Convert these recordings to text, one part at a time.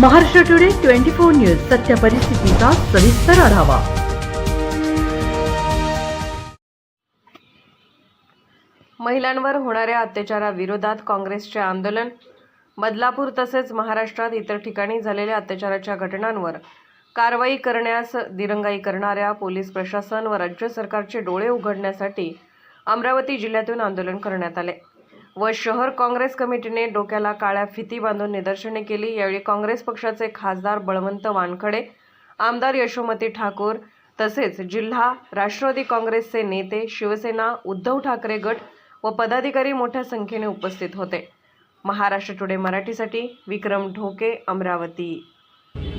Maharashtra today twenty four news सत्य परिस्थितीचा सविस्तर आढावा. महिलांवर होणाऱ्या अत्याचाराविरोधात काँग्रेसचे आंदोलन बदलापूर तसेच महाराष्ट्रात इतर ठिकाणी झालेल्या अत्याचाराच्या घटनांवर कारवाई करण्यास दिरंगाई करणाऱ्या पोलीस प्रशासन व राज्य सरकारचे डोळे उघडण्यासाठी अमरावती जिल्ह्यातून आंदोलन करण्यात आले. व शहर काँग्रेस कमिटीने डोक्याला काळ्या फिती बांधून निदर्शने केली. यावेळी काँग्रेस पक्षाचे खासदार बळवंत वानखडे आमदार यशोमती ठाकूर तसेच जिल्हा राष्ट्रवादी काँग्रेसचे नेते शिवसेना उद्धव ठाकरे गट व पदाधिकारी मोठ्या संख्येने उपस्थित होते. महाराष्ट्र टुडे मराठीसाठी विक्रम ढोके अमरावती.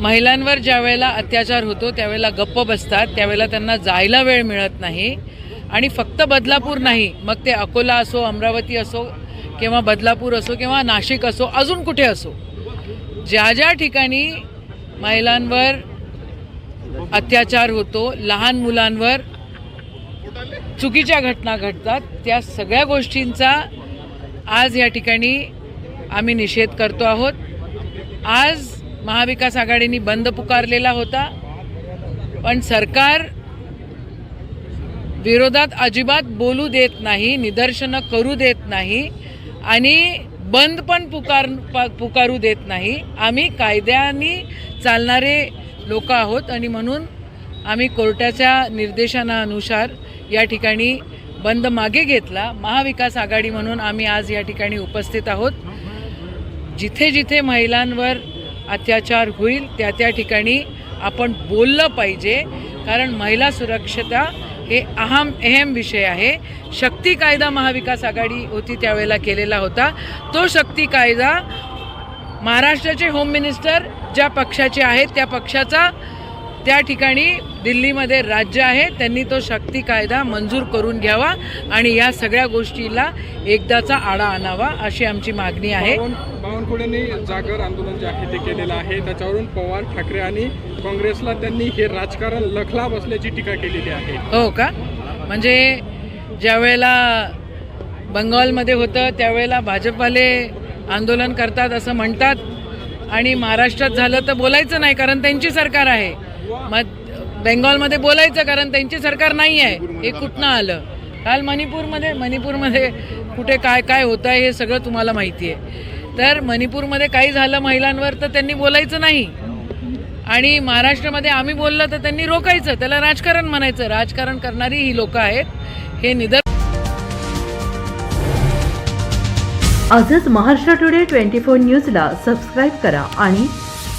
महिलांवर ज्या वेळेला अत्याचार होतो त्यावेळेला गप्प बसतात त्यावेळेला त्यांना जायला वेळ मिळत नाही आणि फक्त बदलापूर नाही मग ते अकोला असो अमरावती असो किंवा बदलापूर असो किंवा नाशिक असो अजून कुठे असो ज्या ज्या ठिकाणी महिलांवर अत्याचार होतो लहान मुलांवर चुकीच्या घटना घडतात त्या सगळ्या गोष्टींचा आज या ठिकाणी आम्ही निषेध करतो आहोत. आज महाविकास आघाडीने बंद पुकारलेला होता पण सरकार विरोधात अजिबात बोलू देत नाही निदर्शनं करू देत नाही. आणि बंद पण पुकार पुकारू देत नाही. आम्ही कायद्याने चालणारे लोक आहोत आणि म्हणून आम्ही कोर्टाच्या निर्देशनानुसार या ठिकाणी बंद मागे घेतला. महाविकास आघाडी म्हणून आम्ही आज या ठिकाणी उपस्थित आहोत. जिथे जिथे महिलांवर अत्याचार होईल त्या त्या ठिकाणी आपण बोललं पाहिजे. कारण महिला सुरक्षता हे अहम अहम विषय आहे. शक्ती कायदा महाविकास आघाडी होती त्यावेळेला केलेला होता. तो शक्ती कायदा महाराष्ट्राचे होम मिनिस्टर ज्या पक्षाचे आहेत त्या पक्षाचा त्या ठिकाणी दिल्लीमध्ये राज्य आहे. त्यांनी तो शक्ती कायदा मंजूर करून घ्यावा आणि या सगळ्या गोष्टीला एकदाचा आळा आणावा अशी आमची मागणी आहे. बावन- बावनकुळेंनी जागर आंदोलन जे आहे ते केलेलं आहे. त्याच्यावरून पवार ठाकरे आणि काँग्रेसला त्यांनी हे राजकारण लखला बसल्याची टीका केलेली आहे. हो का? म्हणजे ज्या वेळेला बंगालमध्ये होतं त्यावेळेला भाजपवाले आंदोलन करतात असं म्हणतात आणि महाराष्ट्रात झालं तर बोलायचं नाही कारण त्यांची सरकार आहे. मग बेंगॉलमध्ये बोलायचं कारण त्यांची सरकार नाही आहे. हे कुठनं आलं? काल मणिपूरमध्ये मणिपूरमध्ये कुठे काय काय होतं आहे हे सगळं तुम्हाला माहिती आहे. तर मणिपूरमध्ये काही झालं महिलांवर तर त्यांनी बोलायचं नाही. आणि महाराष्ट्रामध्ये आम्ही बोललं तर त्यांनी रोखायचं त्याला राजकारण म्हणायचं. राजकारण करणारी ही लोक आहेत. हे निदर आजच महाराष्ट्र टुडे ट्वेंटी फोर न्यूजला सबस्क्राईब करा आणि